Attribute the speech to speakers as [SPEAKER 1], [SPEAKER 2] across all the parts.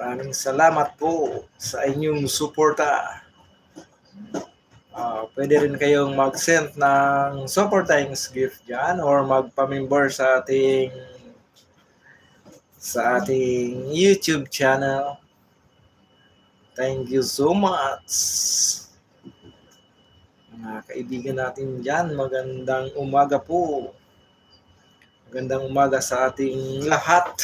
[SPEAKER 1] Maraming salamat po sa inyong suporta. Ah, pwede rin kayong mag-send ng super thanks gift dyan or magpa-member sa ating sa ating YouTube channel. Thank you so much. Mga kaibigan natin dyan, magandang umaga po. Magandang umaga sa ating lahat.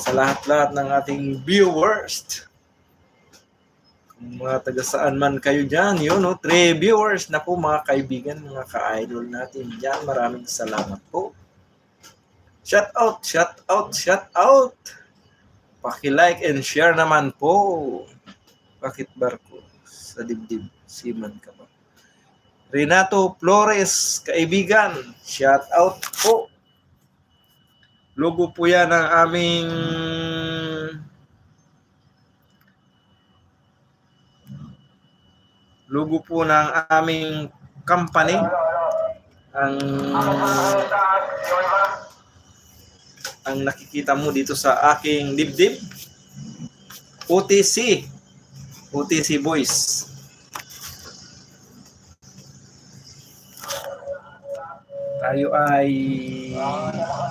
[SPEAKER 1] Sa lahat-lahat ng ating viewers. Kung mga taga saan man kayo dyan, yun, no? Three viewers na po mga kaibigan, mga ka-idol natin dyan. Maraming salamat po. Shout out, shout out, shout out. Paki-like and share naman po. Bakit barko sa dibdib? Siman ka ba? Renato Flores, kaibigan, shout out po. Logo po yan ng aming logo po ng aming company. Ang ang nakikita mo dito sa aking dibdib. OTC. OTC Boys. Tayo ay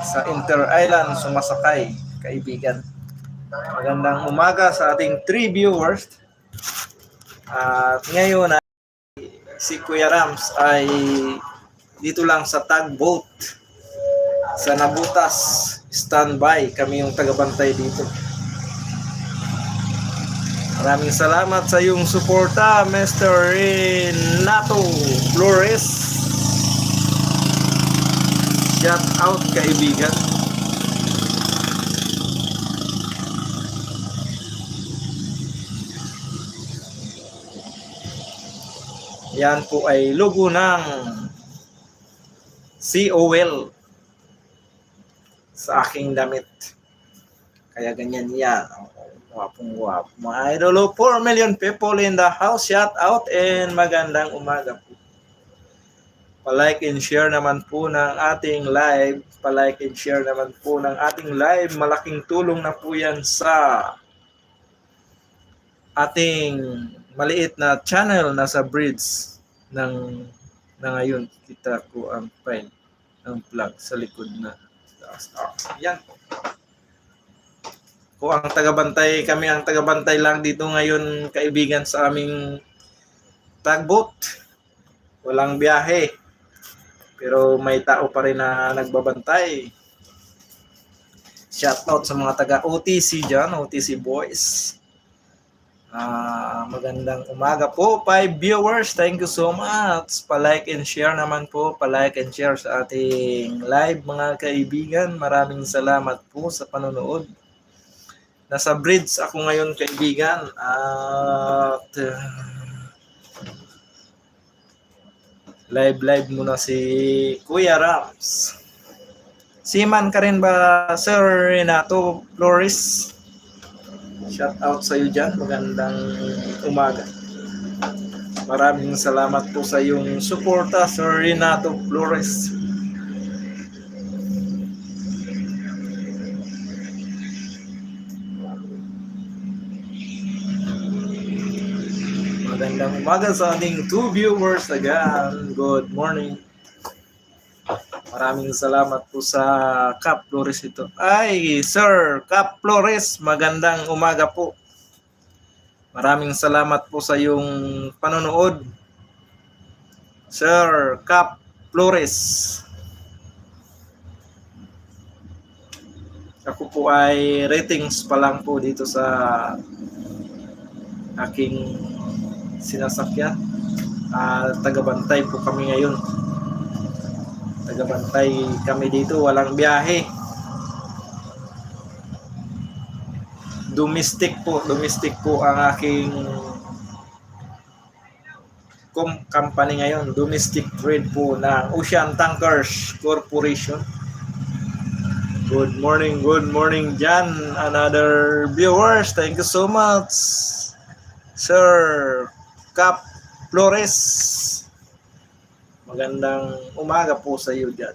[SPEAKER 1] sa Inter Island sumasakay, kaibigan. Magandang umaga sa ating three viewers. At ngayon ay si Kuya Rams ay dito lang sa tugboat sa Nabutas standby kami yung tagabantay dito maraming salamat sa iyong suporta Mr. Renato Flores shout out kaibigan yan po ay logo ng COL sa aking damit. Kaya ganyan yan. Wapong wap. Mga idolo, 4 million people in the house. Shout out and magandang umaga po. Palike and share naman po ng ating live. Palike and share naman po ng ating live. Malaking tulong na po yan sa ating maliit na channel na sa bridge ng na ngayon kita ko ang file ng plug sa likod na taas. Ah, yan. Kung ang tagabantay, kami ang tagabantay lang dito ngayon kaibigan sa aming tugboat. Walang biyahe. Pero may tao pa rin na nagbabantay. Shout out sa mga taga OTC dyan, OTC boys. Ah, magandang umaga po, five viewers. Thank you so much. Pa-like and share naman po, pa-like and share sa ating live mga kaibigan. Maraming salamat po sa panonood. Nasa bridge ako ngayon kaibigan at uh, live live muna si Kuya Rams. Siman ka rin ba Sir Renato Flores? Shout out sa iyo dyan. Magandang umaga. Maraming salamat po sa iyong suporta, Sir Renato Flores. Magandang umaga sa ating two viewers again. Good morning. Maraming salamat po sa Cap Flores ito. Ay, Sir Cap Flores, magandang umaga po. Maraming salamat po sa iyong panonood. Sir Cap Flores. Ako po ay ratings pa lang po dito sa aking sinasakyan. Uh, tagabantay po kami ngayon tagabantay kami dito, walang biyahe. Domestic po, domestic po ang aking com- company ngayon, domestic trade po ng Ocean Tankers Corporation. Good morning, good morning Jan, another viewers. Thank you so much. Sir Cap Flores. Magandang umaga po sa iyo dyan.